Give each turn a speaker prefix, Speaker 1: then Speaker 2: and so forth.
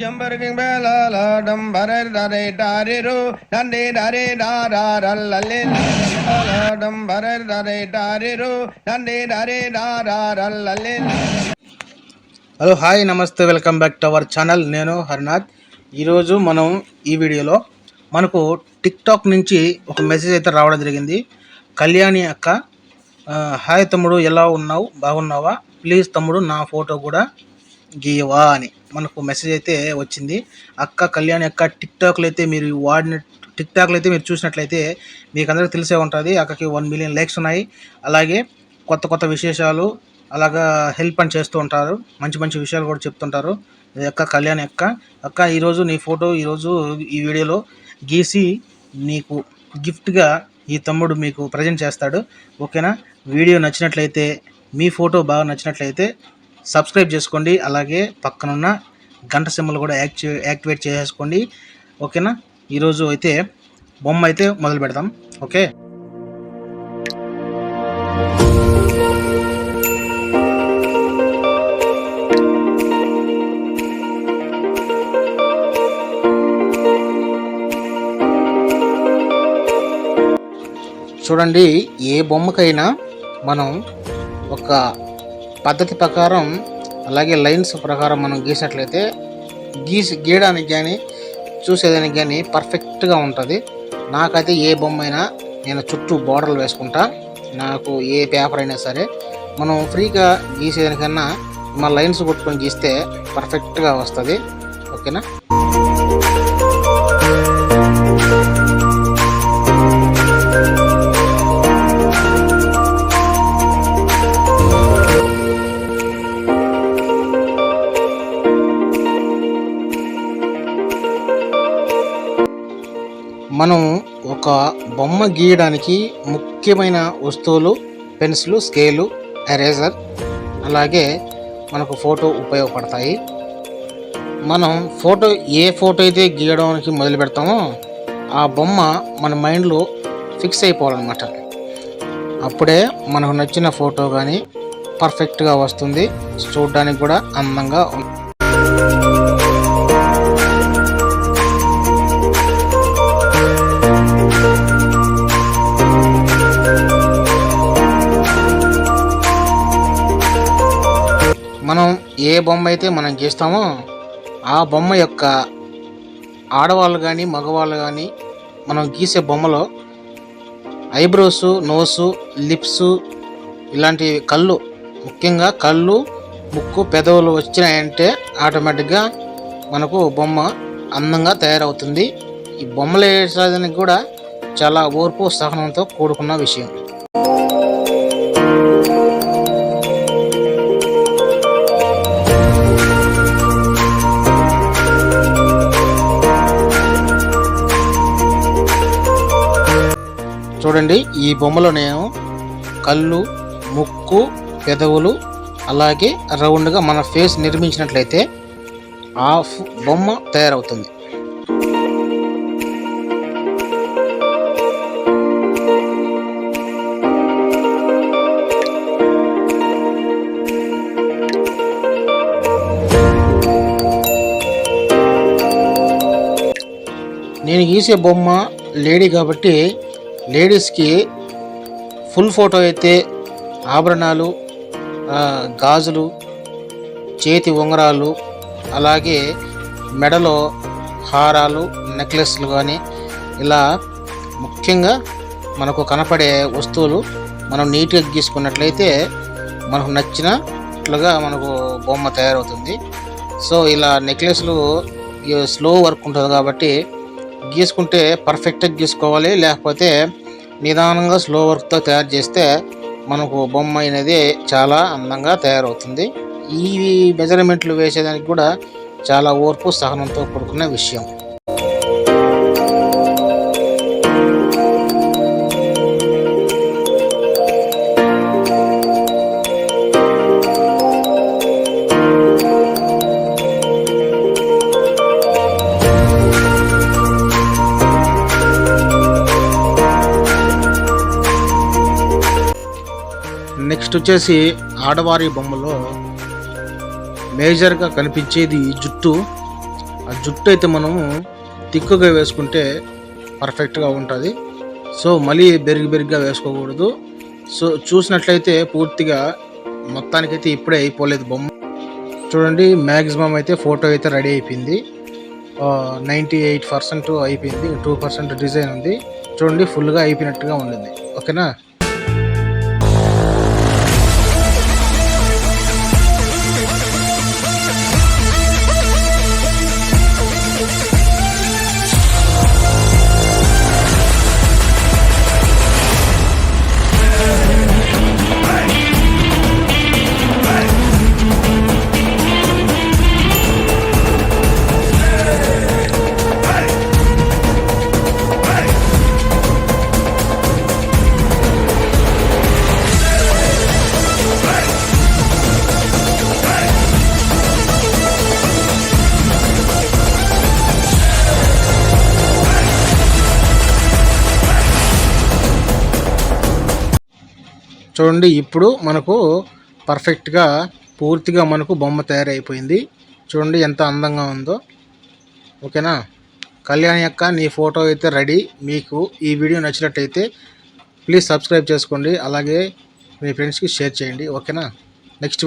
Speaker 1: జంబరకింగ్ బేలాలాడం బరర్ దరే డారిరు నందే దరే దారారల్లలే లాలాడం బరర్ డారిరు నందే దరే దారారల్లలే
Speaker 2: హలో హాయ్ నమస్తే welcome back to our channel. నేను హరినాథ్. ఈరోజు మనం ఈ వీడియోలో మనకు టిక్ టాక్ నుంచి ఒక మెసేజ్ అయితే రావడం జరిగింది. కళ్యాణి అక్క హాయ్ తమ్ముడు ఎలా ఉన్నావు? బాగున్నావా? ప్లీజ్ తమ్ముడు నా ఫోటో కూడా గీయవా అని మనకు మెసేజ్ అయితే వచ్చింది. అక్క కళ్యాణి అక్క టిక్టాక్లు అయితే మీరు వాడిన టిక్టాక్లు అయితే మీరు చూసినట్లయితే మీకు అందరికీ తెలిసే ఉంటుంది. అక్కకి వన్ మిలియన్ లైక్స్ ఉన్నాయి. అలాగే కొత్త కొత్త విశేషాలు అలాగా హెల్ప్ అని చేస్తూ ఉంటారు. మంచి మంచి విషయాలు కూడా చెప్తుంటారు. అక్క కళ్యాణి అక్క అక్క ఈరోజు నీ ఫోటో ఈరోజు ఈ వీడియోలో గీసి నీకు గిఫ్ట్గా ఈ తమ్ముడు మీకు ప్రజెంట్ చేస్తాడు. ఓకేనా? వీడియో నచ్చినట్లయితే మీ ఫోటో బాగా నచ్చినట్లయితే సబ్స్క్రైబ్ చేసుకోండి. అలాగే పక్కనున్న గంట సింబల్ కూడా యాక్టివ్ యాక్టివేట్ చేసేసుకోండి. ఓకేనా? ఈరోజు అయితే బొమ్మ అయితే మొదలు పెడదాం ఓకే? చూడండి ఏ బొమ్మకైనా మనం ఒక పద్ధతి ప్రకారం అలాగే లైన్స్ ప్రకారం మనం గీసినట్లయితే గీసి గీయడానికి కానీ చూసేదానికి కానీ పర్ఫెక్ట్గా ఉంటుంది. నాకైతే ఏ బొమ్మ అయినా నేను చుట్టూ బోర్డర్లు వేసుకుంటా. నాకు ఏ పేపర్ అయినా సరే మనం ఫ్రీగా గీసేదానికన్నా మన లైన్స్ కొట్టుకొని గీస్తే పర్ఫెక్ట్గా వస్తుంది. ఓకేనా? మనం ఒక బొమ్మ గీయడానికి ముఖ్యమైన వస్తువులు పెన్సిల్ స్కేలు ఎరేజర్ అలాగే మనకు ఫోటో ఉపయోగపడతాయి. మనం ఫోటో ఏ ఫోటో అయితే గీయడానికి మొదలు పెడతామో ఆ బొమ్మ మన మైండ్లో ఫిక్స్ అయిపోవాలన్నమాట. అప్పుడే మనకు నచ్చిన ఫోటో కానీ పర్ఫెక్ట్గా వస్తుంది. చూడడానికి కూడా అందంగా ఏ బొమ్మ అయితే మనం గీస్తామో ఆ బొమ్మ యొక్క ఆడవాళ్ళు కానీ మగవాళ్ళు కానీ మనం గీసే బొమ్మలో ఐబ్రోస్ నోసు లిప్స్ ఇలాంటి కళ్ళు ముఖ్యంగా కళ్ళు ముక్కు పెదవులు వచ్చినాయంటే ఆటోమేటిక్గా మనకు బొమ్మ అందంగా తయారవుతుంది. ఈ బొమ్మలు వేసేదానికి కూడా చాలా ఓర్పు సహనంతో కూడుకున్న విషయం. చూడండి ఈ బొమ్మలో నేను కళ్ళు ముక్కు పెదవులు అలాగే రౌండ్గా మన ఫేస్ నిర్మించినట్లయితే ఆ బొమ్మ తయారవుతుంది. నేను గీసే బొమ్మ లేడీ కాబట్టి లేడీస్కి ఫుల్ ఫోటో అయితే ఆభరణాలు గాజులు చేతి ఉంగరాలు అలాగే మెడలో హారాలు నెక్లెస్లు కానీ ఇలా ముఖ్యంగా మనకు కనపడే వస్తువులు మనం నీట్గా గీసుకున్నట్లయితే మనకు నచ్చినట్లుగా మనకు బొమ్మ తయారవుతుంది. సో ఇలా నెక్లెస్లు స్లో వర్క్ ఉంటుంది కాబట్టి గీసుకుంటే పర్ఫెక్ట్గా గీసుకోవాలి. లేకపోతే నిదానంగా స్లో వర్క్తో తయారు చేస్తే మనకు బొమ్మ అనేది చాలా అందంగా తయారవుతుంది. ఈ మెజర్మెంట్లు వేసేదానికి కూడా చాలా ఓర్పు సహనంతో కూడుకున్న విషయం. నెక్స్ట్ వచ్చేసి ఆడవారి బొమ్మలో మేజర్గా కనిపించేది జుట్టు. ఆ జుట్టు అయితే మనము తిక్కుగా వేసుకుంటే పర్ఫెక్ట్గా ఉంటుంది. సో మళ్ళీ బెరిగి బెరిగ్గా వేసుకోకూడదు. సో చూసినట్లయితే పూర్తిగా మొత్తానికైతే ఇప్పుడే అయిపోలేదు బొమ్మ. చూడండి మ్యాక్సిమం అయితే ఫోటో అయితే రెడీ అయిపోయింది. నైంటీ ఎయిట్ పర్సెంట్ అయిపోయింది. టూ పర్సెంట్ డిజైన్ ఉంది. చూడండి ఫుల్గా అయిపోయినట్టుగా ఉండింది. ఓకేనా? చూడండి ఇప్పుడు మనకు పర్ఫెక్ట్గా పూర్తిగా మనకు బొమ్మ తయారైపోయింది. చూడండి ఎంత అందంగా ఉందో. ఓకేనా? కళ్యాణ్ యొక్క నీ ఫోటో అయితే రెడీ. మీకు ఈ వీడియో నచ్చినట్టయితే ప్లీజ్ సబ్స్క్రైబ్ చేసుకోండి. అలాగే మీ ఫ్రెండ్స్కి షేర్ చేయండి. ఓకేనా? నెక్స్ట్